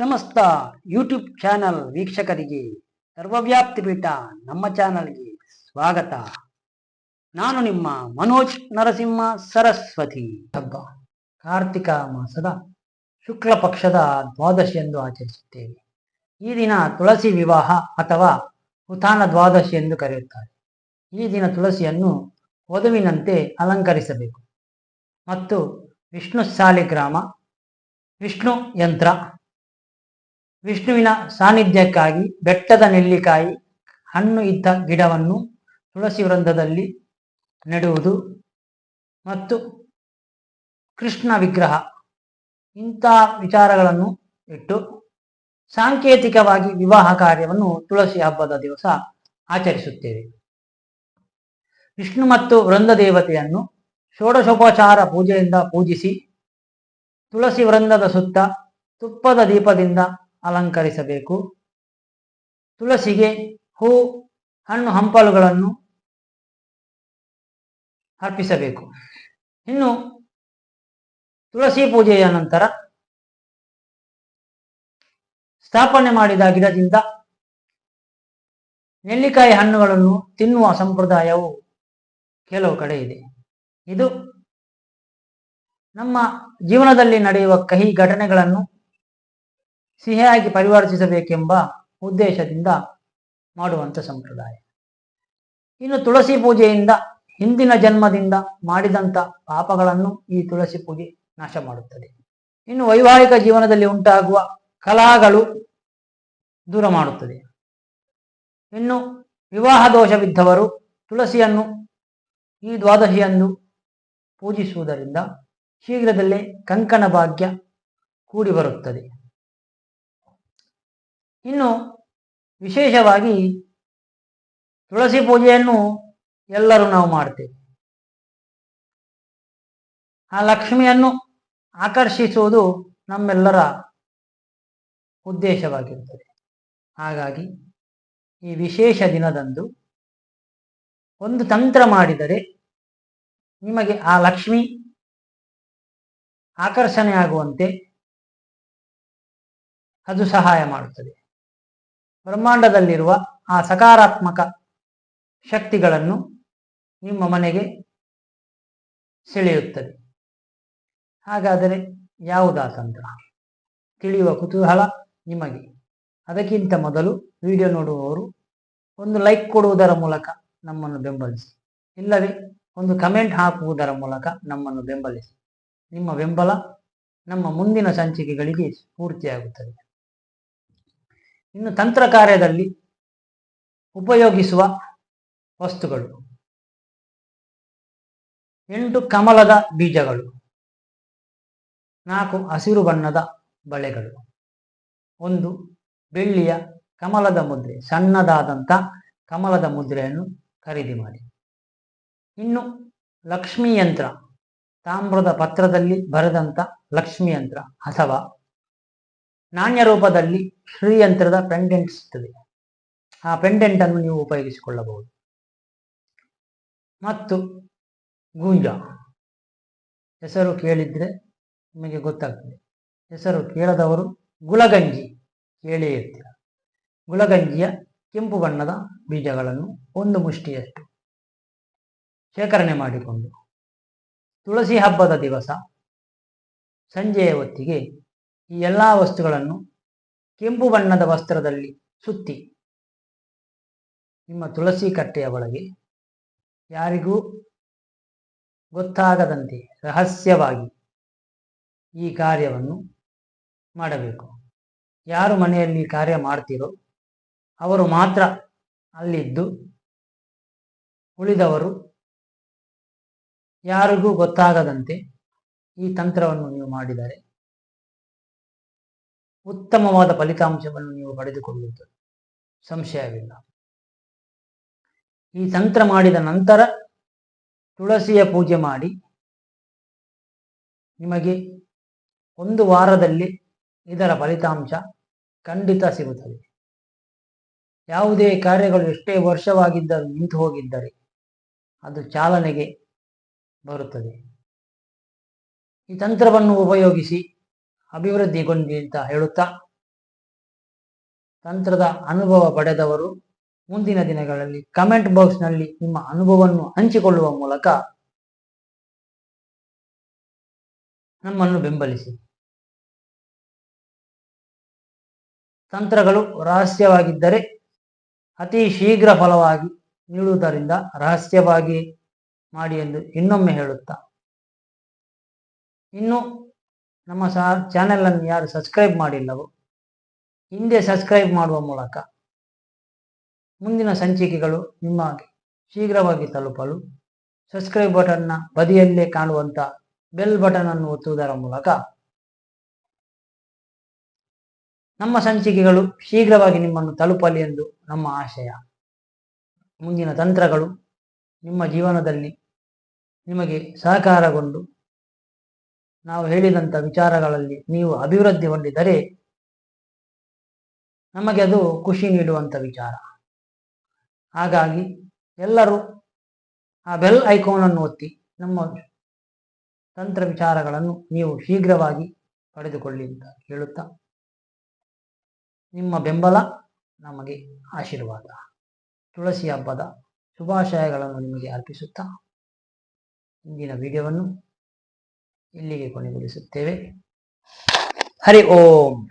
ಸಮಸ್ತ YouTube channel ವೀಕ್ಷಕರಿಗೆ ಸರ್ವವ್ಯಾಪ್ತಿ ಪೀಠ ನಮ್ಮ ಚಾನಲ್ಗೆ ಸ್ವಾಗತ. ನಾನು ನಿಮ್ಮ ಮನೋಜ್ ನರಸಿಂಹ ಸರಸ್ವತಿ. ಹಬ್ಬ ಕಾರ್ತಿಕ ಮಾಸದ ಶುಕ್ಲ ಪಕ್ಷದ ದ್ವಾದಶಿಯಂದು ಆಚರಿಸುತ್ತೇವೆ. ಈ ದಿನ ತುಳಸಿ ವಿವಾಹ ಅಥವಾ ಉತ್ಥಾನ ದ್ವಾದಶಿ ಎಂದು ಕರೆಯುತ್ತಾರೆ. ಈ ದಿನ ತುಳಸಿಯನ್ನು ವಧುವಿನಂತೆ ಅಲಂಕರಿಸಬೇಕು. ಮತ್ತು ವಿಷ್ಣು ಸಾಲಿಗ್ರಾಮ ವಿಷ್ಣು ಯಂತ್ರ ವಿಷ್ಣುವಿನ ಸಾನ್ನಿಧ್ಯಕ್ಕಾಗಿ ಬೆಟ್ಟದ ನೆಲ್ಲಿಕಾಯಿ ಹಣ್ಣು ಇದ್ದ ಗಿಡವನ್ನು ತುಳಸಿ ವೃಂದದಲ್ಲಿ ನೆಡುವುದು ಮತ್ತು ಕೃಷ್ಣ ವಿಗ್ರಹ ಇಂಥ ವಿಚಾರಗಳನ್ನು ಇಟ್ಟು ಸಾಂಕೇತಿಕವಾಗಿ ವಿವಾಹ ಕಾರ್ಯವನ್ನು ತುಳಸಿ ಹಬ್ಬದ ದಿವಸ ಆಚರಿಸುತ್ತೇವೆ. ವಿಷ್ಣು ಮತ್ತು ವೃಂದ ದೇವತೆಯನ್ನು ಷೋಡಶೋಪಚಾರ ಪೂಜೆಯಿಂದ ಪೂಜಿಸಿ ತುಳಸಿ ವೃಂದದ ಸುತ್ತ ತುಪ್ಪದ ದೀಪದಿಂದ ಅಲಂಕರಿಸಬೇಕು. ತುಳಸಿಗೆ ಹೂ, ಹಣ್ಣು ಹಂಪಲುಗಳನ್ನು ಅರ್ಪಿಸಬೇಕು. ಇನ್ನು ತುಳಸಿ ಪೂಜೆಯ ನಂತರ ಸ್ಥಾಪನೆ ಮಾಡಿದ ಗಿಡದಿಂದ ನೆಲ್ಲಿಕಾಯಿ ಹಣ್ಣುಗಳನ್ನು ತಿನ್ನುವ ಸಂಪ್ರದಾಯವು ಕೆಲವು ಕಡೆ ಇದೆ. ಇದು ನಮ್ಮ ಜೀವನದಲ್ಲಿ ನಡೆಯುವ ಕಹಿ ಘಟನೆಗಳನ್ನು ಸಿಹಿಯಾಗಿ ಪರಿವರ್ತಿಸಬೇಕೆಂಬ ಉದ್ದೇಶದಿಂದ ಮಾಡುವಂಥ ಸಂಪ್ರದಾಯ. ಇನ್ನು ತುಳಸಿ ಪೂಜೆಯಿಂದ, ಹಿಂದಿನ ಜನ್ಮದಿಂದ ಮಾಡಿದಂಥ ಪಾಪಗಳನ್ನು ಈ ತುಳಸಿ ಪೂಜೆ ನಾಶ ಮಾಡುತ್ತದೆ. ಇನ್ನು ವೈವಾಹಿಕ ಜೀವನದಲ್ಲಿ ಉಂಟಾಗುವ ಕಲಾಗಳು ದೂರ ಮಾಡುತ್ತದೆ. ಇನ್ನು ವಿವಾಹ ದೋಷವಿದ್ದವರು ತುಳಸಿಯನ್ನು, ಈ ದ್ವಾದಶಿಯನ್ನು ಪೂಜಿಸುವುದರಿಂದ ಶೀಘ್ರದಲ್ಲೇ ಕಂಕಣ ಭಾಗ್ಯ ಕೂಡಿ ಬರುತ್ತದೆ. ಇನ್ನು ವಿಶೇಷವಾಗಿ ತುಳಸಿ ಪೂಜೆಯನ್ನು ಎಲ್ಲರೂ ನಾವು ಮಾಡ್ತೇವೆ. ಆ ಲಕ್ಷ್ಮಿಯನ್ನು ಆಕರ್ಷಿಸುವುದು ನಮ್ಮೆಲ್ಲರ ಉದ್ದೇಶವಾಗಿರುತ್ತದೆ. ಹಾಗಾಗಿ ಈ ವಿಶೇಷ ದಿನದಂದು ಒಂದು ತಂತ್ರ ಮಾಡಿದರೆ ನಿಮಗೆ ಆ ಲಕ್ಷ್ಮಿ ಆಕರ್ಷಣೆಯಾಗುವಂತೆ ಅದು ಸಹಾಯ ಮಾಡುತ್ತದೆ. ಬ್ರಹ್ಮಾಂಡದಲ್ಲಿರುವ ಆ ಸಕಾರಾತ್ಮಕ ಶಕ್ತಿಗಳನ್ನು ನಿಮ್ಮ ಮನೆಗೆ ಸೆಳೆಯುತ್ತದೆ. ಹಾಗಾದರೆ ಯಾವುದಾ ತಂತ್ರ? ತಿಳಿಯುವ ಕುತೂಹಲ ನಿಮಗೆ. ಅದಕ್ಕಿಂತ ಮೊದಲು ವಿಡಿಯೋ ನೋಡುವವರು ಒಂದು ಲೈಕ್ ಕೊಡುವುದರ ಮೂಲಕ ನಮ್ಮನ್ನು ಬೆಂಬಲಿಸಿ. ಇಲ್ಲವೇ, ಒಂದು ಕಮೆಂಟ್ ಹಾಕುವುದರ ಮೂಲಕ ನಮ್ಮನ್ನು ಬೆಂಬಲಿಸಿ. ನಿಮ್ಮ ಬೆಂಬಲ ನಮ್ಮ ಮುಂದಿನ ಸಂಚಿಕೆಗಳಿಗೆ ಸ್ಫೂರ್ತಿಯಾಗುತ್ತದೆ. ಇನ್ನು ತಂತ್ರ ಕಾರ್ಯದಲ್ಲಿ ಉಪಯೋಗಿಸುವ ವಸ್ತುಗಳು. ಎಂಟು ಕಮಲದ ಬೀಜಗಳು. ನಾಲ್ಕು ಹಸಿರು ಬಣ್ಣದ ಬಳೆಗಳು. ಒಂದು ಬೆಳ್ಳಿಯ ಕಮಲದ ಮುದ್ರೆ ಸಣ್ಣದಾದಂಥ ಕಮಲದ ಮುದ್ರೆಯನ್ನು ಖರೀದಿ ಮಾಡಿ. ಇನ್ನು ಲಕ್ಷ್ಮೀ ಯಂತ್ರ, ತಾಮ್ರದ ಪತ್ರದಲ್ಲಿ ಬರೆದಂಥ ಲಕ್ಷ್ಮಿ ಯಂತ್ರ ಅಥವಾ ನಾಣ್ಯ ರೂಪದಲ್ಲಿ ಶ್ರೀಯಂತ್ರದ ಪೆಂಡೆಂಟ್ ಸಿಗ್ತದೆ. ಆ ಪೆಂಡೆಂಟ್ ಅನ್ನು ನೀವು ಉಪಯೋಗಿಸಿಕೊಳ್ಳಬಹುದು. ಮತ್ತು ಗೂಂಜ. ಹೆಸರು ಕೇಳಿದ್ರೆ ನಿಮಗೆ ಗೊತ್ತಾಗ್ತದೆ. ಹೆಸರು ಕೇಳದವರು ಗುಲಗಂಜಿ ಕೇಳೇ ಇರ್ತೀರ. ಗುಲಗಂಜಿಯ ಕೆಂಪು ಬಣ್ಣದ ಬೀಜಗಳನ್ನು ಒಂದು ಮುಷ್ಟಿಯಷ್ಟು ಶೇಖರಣೆ ಮಾಡಿಕೊಂಡು ತುಳಸಿ ಹಬ್ಬದ ದಿವಸ ಸಂಜೆಯ ಹೊತ್ತಿಗೆ ಈ ಎಲ್ಲ ವಸ್ತುಗಳನ್ನು ಕೆಂಪು ಬಣ್ಣದ ವಸ್ತ್ರದಲ್ಲಿ ಸುತ್ತಿ ನಿಮ್ಮ ತುಳಸಿ ಕಟ್ಟೆಯ ಒಳಗೆ ಯಾರಿಗೂ ಗೊತ್ತಾಗದಂತೆ ರಹಸ್ಯವಾಗಿ ಈ ಕಾರ್ಯವನ್ನು ಮಾಡಬೇಕು. ಯಾರು ಮನೆಯಲ್ಲಿ ಕಾರ್ಯ ಮಾಡ್ತೀರೋ ಅವರು ಮಾತ್ರ ಅಲ್ಲಿದ್ದು ಉಳಿದವರು ಯಾರಿಗೂ ಗೊತ್ತಾಗದಂತೆ ಈ ತಂತ್ರವನ್ನು ನೀವು ಮಾಡಿದರೆ ಉತ್ತಮವಾದ ಫಲಿತಾಂಶವನ್ನು ನೀವು ಪಡೆದುಕೊಳ್ಳುತ್ತದೆ ಸಂಶಯವಿಲ್ಲ. ಈ ತಂತ್ರ ಮಾಡಿದ ನಂತರ ತುಳಸಿಯ ಪೂಜೆ ಮಾಡಿ ನಿಮಗೆ ಒಂದು ವಾರದಲ್ಲಿ ಇದರ ಫಲಿತಾಂಶ ಖಂಡಿತ ಸಿಗುತ್ತದೆ. ಯಾವುದೇ ಕಾರ್ಯಗಳು ಎಷ್ಟೇ ವರ್ಷವಾಗಿದ್ದರೂ ನಿಂತು ಹೋಗಿದ್ದರೆ ಅದು ಚಾಲನೆಗೆ ಬರುತ್ತದೆ. ಈ ತಂತ್ರವನ್ನು ಉಪಯೋಗಿಸಿ ಅಭಿವೃದ್ಧಿಗೊಂಡಿ ಹೇಳುತ್ತಾ? ತಂತ್ರದ ಅನುಭವ ಪಡೆದವರು ಮುಂದಿನ ದಿನಗಳಲ್ಲಿ ಕಮೆಂಟ್ ಬಾಕ್ಸ್ನಲ್ಲಿ ನಿಮ್ಮ ಅನುಭವವನ್ನು ಹಂಚಿಕೊಳ್ಳುವ ಮೂಲಕ ನಮ್ಮನ್ನು ಬೆಂಬಲಿಸಿ. ತಂತ್ರಗಳು ರಹಸ್ಯವಾಗಿದ್ದರೆ ಅತಿ ಶೀಘ್ರ ಫಲವಾಗಿ ನೀಡುವುದರಿಂದ ರಹಸ್ಯವಾಗಿ ಮಾಡಿ ಎಂದು ಇನ್ನೊಮ್ಮೆ ಹೇಳುತ್ತಾ? ಇನ್ನು ನಮ್ಮ ಸಾ ಚಾನೆಲನ್ನು ಯಾರು ಸಬ್ಸ್ಕ್ರೈಬ್ ಮಾಡಿಲ್ಲವೋ ಹಿಂದೆ ಸಬ್ಸ್ಕ್ರೈಬ್ ಮಾಡುವ ಮೂಲಕ ಮುಂದಿನ ಸಂಚಿಕೆಗಳು ನಿಮಗೆ ಶೀಘ್ರವಾಗಿ ತಲುಪಲು ಸಬ್ಸ್ಕ್ರೈಬ್ ಬಟನ್ನ ಬದಿಯಲ್ಲೇ ಕಾಣುವಂಥ ಬೆಲ್ ಬಟನ್ ಅನ್ನು ಒತ್ತುವುದರ ಮೂಲಕ ನಮ್ಮ ಸಂಚಿಕೆಗಳು ಶೀಘ್ರವಾಗಿ ನಿಮ್ಮನ್ನು ತಲುಪಲಿ ಎಂದು ನಮ್ಮ ಆಶಯ. ಮುಂದಿನ ತಂತ್ರಗಳು ನಿಮ್ಮ ಜೀವನದಲ್ಲಿ ನಿಮಗೆ ಸಹಕಾರಗೊಂಡು ನಾವು ಹೇಳಿದಂಥ ವಿಚಾರಗಳಲ್ಲಿ ನೀವು ಅಭಿವೃದ್ಧಿ ಹೊಂದಿದರೆ ನಮಗೆ ಅದು ಖುಷಿ ನೀಡುವಂಥ ವಿಚಾರ. ಹಾಗಾಗಿ ಎಲ್ಲರೂ ಆ ಬೆಲ್ ಐಕಾನನ್ನು ಒತ್ತಿ ನಮ್ಮ ತಂತ್ರ ವಿಚಾರಗಳನ್ನು ನೀವು ಶೀಘ್ರವಾಗಿ ಪಡೆದುಕೊಳ್ಳಿ ಅಂತ ಹೇಳುತ್ತಾ ನಿಮ್ಮ ಬೆಂಬಲ ನಮಗೆ ಆಶೀರ್ವಾದ. ತುಳಸಿ ಹಬ್ಬದ ಶುಭಾಶಯಗಳನ್ನು ನಿಮಗೆ ಅರ್ಪಿಸುತ್ತಾ ಇಂದಿನ ವಿಡಿಯೋವನ್ನು ಇಲ್ಲಿಗೆ ಕೊನೆಗೊಳಿಸುತ್ತೇವೆ. ಹರಿ ಓಂ.